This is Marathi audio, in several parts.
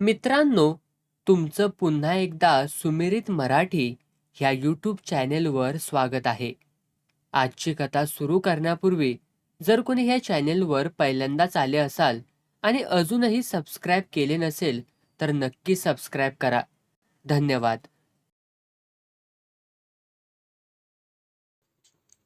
मित्रांनो तुमचं पुन्हा एकदा सुमिरित मराठी ह्या यूट्यूब चॅनेलवर स्वागत आहे. आजची कथा सुरू करण्यापूर्वी जर कोणी ह्या चॅनेलवर पहिल्यांदाच आले असाल आणि अजूनही सबस्क्राईब केले नसेल तर नक्की सबस्क्राईब करा. धन्यवाद.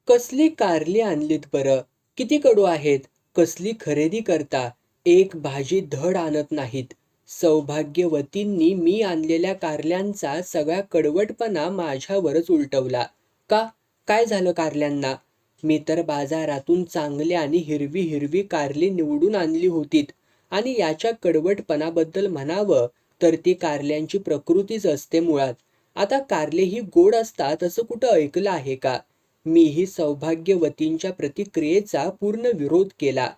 कसली कारली आणलीत बरं? किती कडू आहेत? कसली खरेदी करता? एक भाजी धड आणत नाहीत. सौभाग्यवतींनी मी आणलेल्या कारल्यांचा सगळा कडवटपणा माझ्यावरच उलटवला. का? काय झालं कारल्यांना? मी तर बाजारातून चांगली आणि हिरवी हिरवी कारली निवडून आणली होतीत. आणि याच्या कडवटपणाबद्दल म्हणावं तर ती कारल्यांची प्रकृतीच असते मुळात. आता कारले ही गोड असतात असं कुठं ऐकलं आहे का? मीही सौभाग्यवतींच्या प्रतिक्रियेचा पूर्ण विरोध केला.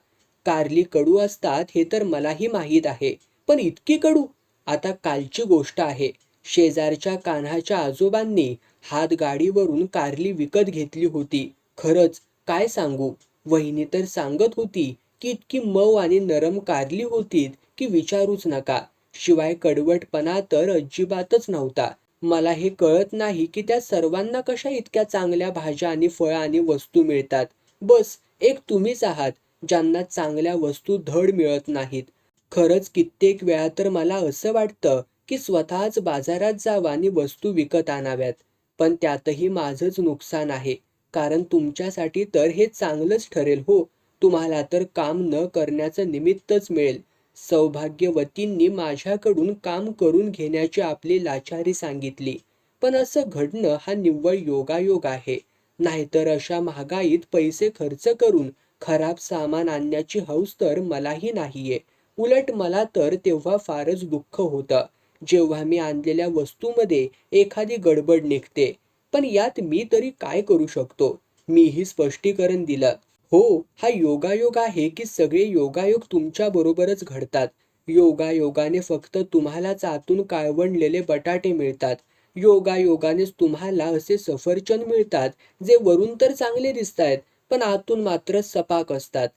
कारली कडू असतात हे तर मलाही माहीत आहे. पण इतकी कडू. आता कालची गोष्ट आहे. शेजारच्या कान्हाच्या आजोबांनी हात गाडीवरून कारली विकत घेतली होती. खरंच काय सांगू? वहिनी तर सांगत होती की इतकी मऊ आणि नरम कारली होती की विचारूच नका. शिवाय कडवटपणा तर अजिबातच नव्हता. मला हे कळत नाही की त्या सर्वांना कशा इतक्या चांगल्या भाज्या आणि फळं आणि वस्तू मिळतात. बस एक तुम्हीच आहात ज्यांना चांगल्या वस्तू धड मिळत नाहीत. खरंच कित्येक वेळा तर मला असं वाटतं की स्वतःच बाजारात जावं आणि वस्तू विकत आणाव्यात. पण त्यातही माझंच नुकसान आहे. कारण तुमच्यासाठी तर हे चांगलंच ठरेल हो. तुम्हाला तर काम न करण्याचं निमित्तच मिळेल. सौभाग्यवतींनी माझ्याकडून काम करून घेण्याची आपली लाचारी सांगितली. पण असं घडणं हा निव्वळ योगायोग आहे. नाहीतर अशा महागाईत पैसे खर्च करून खराब सामान आणण्याची हौस तर मलाही नाहीये. उलट मला तर तेव्हा फारच दुःख होतं. जेव्हा मी आणलेल्या वस्तूमध्ये एखादी गडबड निघते. पण यात मी तरी काय करू शकतो? मीही स्पष्टीकरण दिलं. हो हा योगायोग आहे की सगळे योगायोग तुमच्या बरोबरच घडतात. योगायोगाने फक्त तुम्हालाच आतून काळवंडलेले बटाटे मिळतात. योगायोगानेच तुम्हाला असे सफरचंद मिळतात जे वरून तर चांगले दिसतायत पण आतून मात्र सपाक असतात.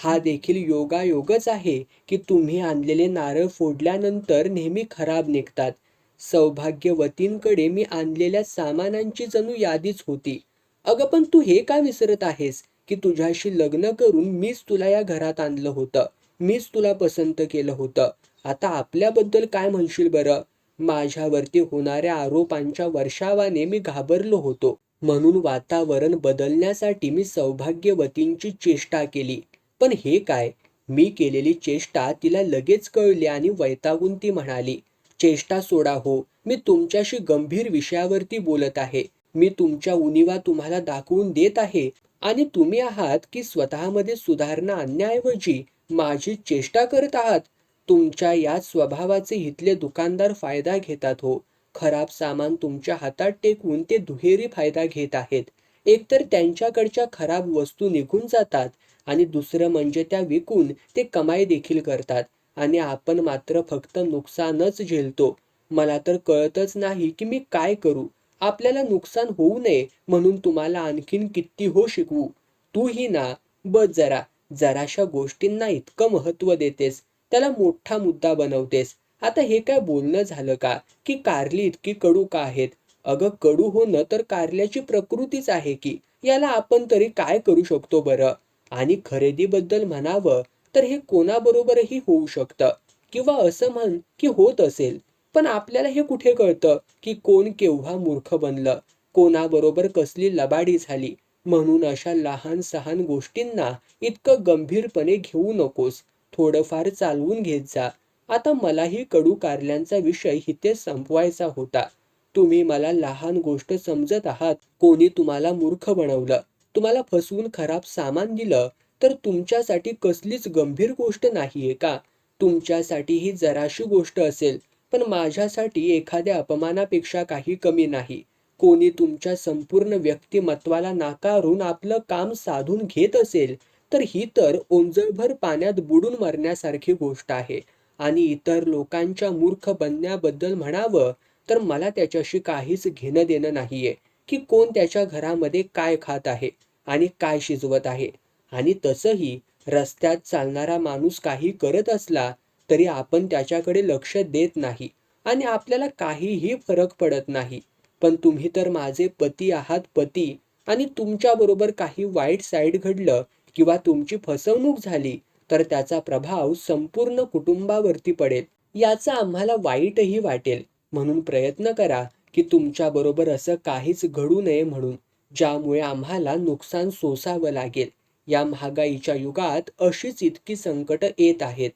हा देखील योगायोगच आहे की तुम्ही आणलेले नारळ फोडल्यानंतर नेहमी खराब निघतात. सौभाग्यवतींकडे मी आणलेल्या सामानांची जणू यादीच होती. अगं पण तू हे का विसरत आहेस? की तुझ्याशी लग्न करून मीच तुला या घरात आणलं होतं. मीच तुला पसंत केलं होतं. आता आपल्याबद्दल काय म्हणशील बरं? माझ्यावरती होणाऱ्या आरोपांच्या वर्षावाने मी घाबरलो होतो. म्हणून वातावरण बदलण्यासाठी मी सौभाग्यवतींची चेष्टा केली. पण हे काय? मी केलेली चेष्टा तिला लगेच कळली आणि वैतागून ती म्हणाली चेष्टा सोडा हो मी तुमच्याशी गंभीर विषयावरती बोलत आहे. मी तुमच्या उणीवा तुम्हाला दाखवून देत आहे आणि तुम्ही आहात की स्वतःमध्ये सुधारणा आणण्याऐवजी माझी चेष्टा करत आहात. तुमच्या या स्वभावाचे इथले दुकानदार फायदा घेतात हो. खराब सामान तुमच्या हातात टेकवून ते दुहेरी फायदा घेत आहेत. एकतर त्यांच्याकडच्या खराब वस्तू निघून जातात आणि दुसरं म्हणजे त्या विकून ते कमाई देखील करतात. आणि आपण मात्र फक्त नुकसानच झेलतो. मला तर कळतच नाही की मी काय करू. आपल्याला नुकसान होऊ नये म्हणून तुम्हाला आणखीन किती हो शिकवू? तू ही ना. बस जरा. जराशा गोष्टींना इतकं महत्त्व देतेस. त्याला मोठा मुद्दा बनवतेस. आता हे काय बोलणं झालं का? की कारली इतकी कडू का आहेत. अगं कडू होणं तर कारल्याची प्रकृतीच आहे की. याला आपण तरी काय करू शकतो बरं? आणि खरेदीबद्दल म्हणावं तर हे कोणाबरोबरही होऊ शकतं. किंवा असं म्हण की होत असेल. पण आपल्याला हे कुठे कळतं? की कोण केव्हा मूर्ख बनलं? कोणाबरोबर कसली लबाडी झाली? म्हणून अशा लहान सहान गोष्टींना इतकं गंभीरपणे घेऊ नकोस. थोडंफार चालवून घेत जा. आता मलाही कडू कारल्यांचा विषय इथे संपवायचा होता. तुम्ही मला लहान गोष्ट समजत आहात. कोणी तुम्हाला मूर्ख बनवलं. तुम्हाला फसवून खराब सामान दिलं. तर तुमच्यासाठी कसलीच गंभीर गोष्ट नाहीये का? तुमच्यासाठी ही जराशी गोष्ट असेल. पण माझ्यासाठी एखाद्या अपमानापेक्षा काही कमी नाही. कोणी तुमच्या संपूर्ण व्यक्तिमत्वाला नाकारून आपलं काम साधून घेत असेल तर ही तर ओंजळभर पाण्यात बुडून मरण्यासारखी गोष्ट आहे. आणि इतर लोकांच्या मूर्ख बनण्याबद्दल म्हणावं तर मला त्याच्याशी काहीच घेणं देणं नाहीये की कोण त्याच्या घरामध्ये काय खात आहे आणि काय शिजवत आहे. आणि तसंही रस्त्यात चालणारा माणूस काही करत असला तरी आपण त्याच्याकडे लक्ष देत नाही आणि आपल्याला काहीही फरक पडत नाही. पण तुम्ही तर माझे पती आहात पती आणि तुमच्याबरोबर काही वाईट साईड घडलं किंवा तुमची फसवणूक झाली तर त्याचा प्रभाव संपूर्ण कुटुंबावरती पडेल. याचा आम्हाला वाईटही वाटेल. म्हणून प्रयत्न करा की तुमच्याबरोबर असं काहीच घडू नये म्हणून ज्यामुळे आम्हाला नुकसान सोसावं लागेल. या महागाईच्या युगात अशीच इतकी संकट येत आहेत.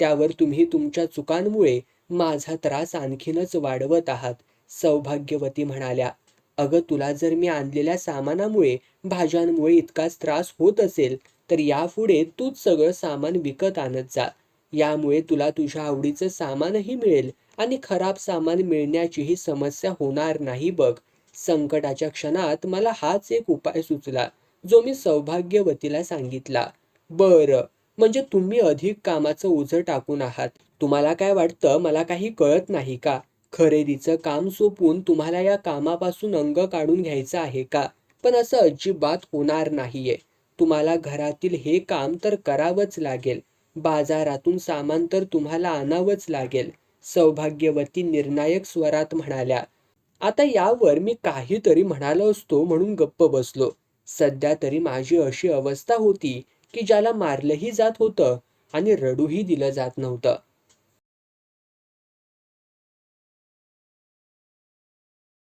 त्यावर तुम्ही तुमच्या चुकांमुळे माझा त्रास आणखीनच वाढवत आहात सौभाग्यवती म्हणाल्या. अगं तुला जर मी आणलेल्या सामानामुळे भाज्यांमुळे इतकाच त्रास होत असेल तर यापुढे तूच सगळं सामान विकत आणत जा. यामुळे तुला तुझ्या आवडीचं सामानही मिळेल आणि खराब सामान मिळण्याचीही समस्या होणार नाही बघ. संकटाच्या क्षणात मला हाच एक उपाय सुचला जो मी सौभाग्यवतीला सांगितला. बरं म्हणजे तुम्ही अधिक कामाचं ओझं टाकून आहात. तुम्हाला काय वाटतं? मला काही कळत नाही का? खरेदीचं काम सोपून तुम्हाला या कामापासून अंग काढून घ्यायचं आहे का? पण असं अजिबात होणार नाहीये. तुम्हाला घरातील हे काम तर करावंच लागेल. बाजारातून सामान तर तुम्हाला आणावंच लागेल सौभाग्यवती निर्णायक स्वरात म्हणाल्या. आता यावर मी काहीतरी म्हणालो असतो म्हणून गप्प बसलो. सध्या तरी माझी अशी अवस्था होती की ज्याला मारलंही जात होतं आणि रडूही दिलं जात नव्हतं.